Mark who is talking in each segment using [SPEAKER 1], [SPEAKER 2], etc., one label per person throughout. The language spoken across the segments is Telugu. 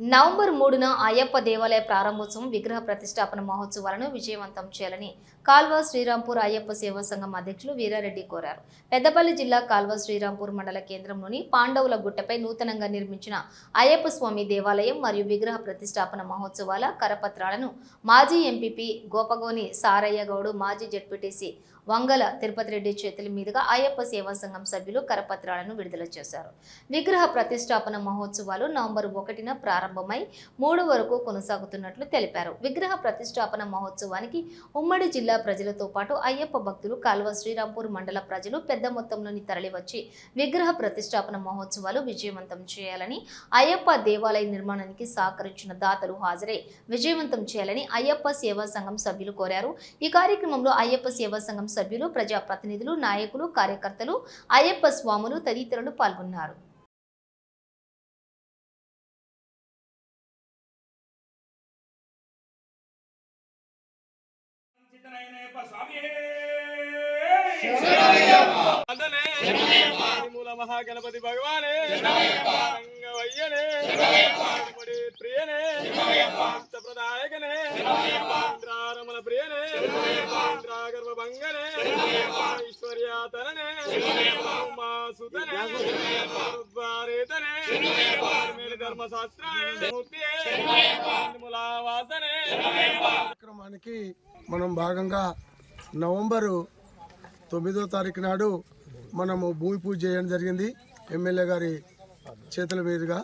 [SPEAKER 1] నవంబర్ మూడున అయ్యప్ప దేవాలయ ప్రారంభోత్సవం విగ్రహ ప్రతిష్టాపన మహోత్సవాలను విజయవంతం చేయాలని కాల్వ శ్రీరాంపూర్ అయ్యప్ప సేవా సంఘం అధ్యక్షులు వీరారెడ్డి కోరారు. పెద్దపల్లి జిల్లా కాల్వ శ్రీరాంపూర్ మండల కేంద్రంలోని పాండవుల గుట్టపై నూతనంగా నిర్మించిన అయ్యప్ప స్వామి దేవాలయం మరియు విగ్రహ ప్రతిష్టాపన మహోత్సవాల కరపత్రాలను మాజీ ఎంపీపీ గోపగోని సారయ్య గౌడు మాజీ జడ్పీటీసీ వంగల తిరుపతి రెడ్డి చేతుల మీదుగా అయ్యప్ప సేవా సంఘం సభ్యులు కరపత్రాలను విడుదల చేశారు. విగ్రహ ప్రతిష్టాపన మహోత్సవాలు నవంబర్ ఒకటిన ప్రారంభమై మూడు వరకు కొనసాగుతున్నట్లు తెలిపారు. విగ్రహ ప్రతిష్టాపన మహోత్సవానికి ఉమ్మడి జిల్లా ప్రజలతో పాటు అయ్యప్ప భక్తులు కాల్వ శ్రీరాంపూర్ మండల ప్రజలు పెద్ద మొత్తంలోని తరలివచ్చి విగ్రహ ప్రతిష్టాపన మహోత్సవాలు విజయవంతం చేయాలని అయ్యప్ప దేవాలయ నిర్మాణానికి సహకరించిన దాతలు హాజరై విజయవంతం చేయాలని అయ్యప్ప సేవా సంఘం సభ్యులు కోరారు. ఈ కార్యక్రమంలో అయ్యప్ప సేవా సంఘం సభ్యులు ప్రజాప్రతినిధులు నాయకులు కార్యకర్తలు అయ్యప్ప స్వాములు తదితరులు పాల్గొన్నారు.
[SPEAKER 2] చిత్తనయనయప్ప స్వామి.
[SPEAKER 3] అందనే మూల మహాగణపతి భగవానే రంగవయ్యనే ప్రియనే ప్రదాయకనే ఇంద్రారమణ ప్రియనే ఇంద్రాగర్భ భంగనే ఐశ్వర్యాతననే ఉమాసుతనే
[SPEAKER 4] కార్యక్రమానికి మనం భాగంగా నవంబరు తొమ్మిదో తారీఖు నాడు మనము భూమి పూజ చేయడం జరిగింది. ఎమ్మెల్యే గారి చేతుల మీదుగా.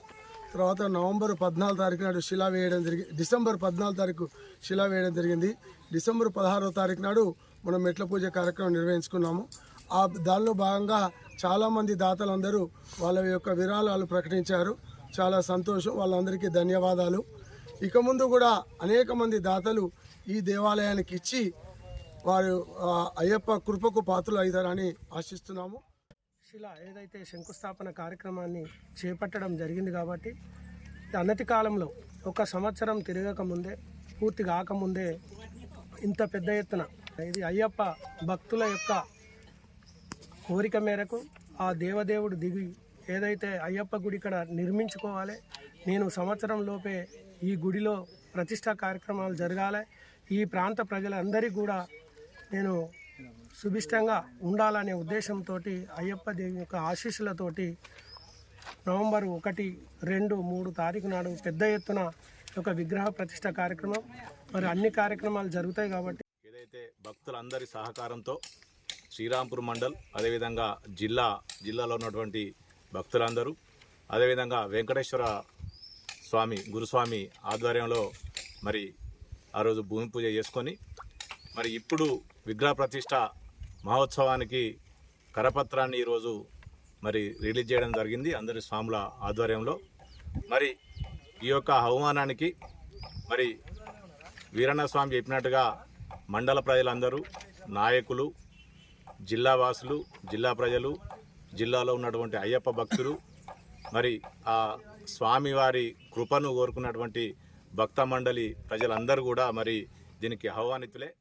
[SPEAKER 4] తర్వాత నవంబర్ పద్నాలుగు తారీఖు నాడు శిలా వేయడం జరిగింది డిసెంబర్ పద్నాలుగు తారీఖు శిలా వేయడం జరిగింది. డిసెంబర్ పదహారో తారీఖు నాడు మనం మెట్ల పూజ కార్యక్రమం నిర్వహించుకున్నాము. ఆ దానిలో భాగంగా చాలామంది దాతలందరూ వాళ్ళ యొక్క విరాళాలు ప్రకటించారు. చాలా సంతోషం. వాళ్ళందరికీ ధన్యవాదాలు. ఇక ముందు కూడా అనేక మంది దాతలు ఈ దేవాలయానికి ఇచ్చి వారు అయ్యప్ప కృపకు పాత్రలు అవుతారని ఆశిస్తున్నాము.
[SPEAKER 5] ఇలా ఏదైతే శంకుస్థాపన కార్యక్రమాన్ని చేపట్టడం జరిగింది కాబట్టి అనతి కాలంలో ఒక సంవత్సరం తిరగక ముందే పూర్తి కాకముందే ఇంత పెద్ద ఎత్తున ఇది అయ్యప్ప భక్తుల యొక్క కోరిక మేరకు ఆ దేవదేవుడు దిగి ఏదైతే అయ్యప్ప గుడి ఇక్కడ నిర్మించుకోవాలి నేను సంవత్సరం లోపే ఈ గుడిలో ప్రతిష్టా కార్యక్రమాలు జరగాలి. ఈ ప్రాంత ప్రజలందరికీ కూడా నేను సుభిష్టంగా ఉండాలనే ఉద్దేశంతో అయ్యప్ప దేవి యొక్క ఆశీస్సులతోటి నవంబర్ ఒకటి రెండు మూడు తారీఖు నాడు పెద్ద ఎత్తున ఒక విగ్రహ ప్రతిష్ట కార్యక్రమం. మరి అన్ని కార్యక్రమాలు జరుగుతాయి కాబట్టి
[SPEAKER 6] ఏదైతే భక్తులందరి సహకారంతో శ్రీరాంపూర్ మండల్ అదేవిధంగా జిల్లా జిల్లాలో ఉన్నటువంటి భక్తులందరూ అదేవిధంగా వెంకటేశ్వర స్వామి గురుస్వామి ఆధ్వర్యంలో మరి ఆ రోజు భూమి పూజ చేసుకొని మరి ఇప్పుడు విగ్రహ ప్రతిష్ట మహోత్సవానికి కరపత్రాన్ని ఈరోజు మరి రిలీజ్ చేయడం జరిగింది అందరి స్వాముల ఆధ్వర్యంలో. మరి ఈ యొక్క అవమానానికి మరి వీరన్న స్వామి చెప్పినట్టుగా మండల ప్రజలందరూ నాయకులు జిల్లా వాసులు జిల్లా ప్రజలు జిల్లాలో ఉన్నటువంటి అయ్యప్ప భక్తులు మరి ఆ స్వామివారి కృపను కోరుకున్నటువంటి భక్త మండలి ప్రజలందరూ కూడా మరి దీనికి ఆహ్వానితులే.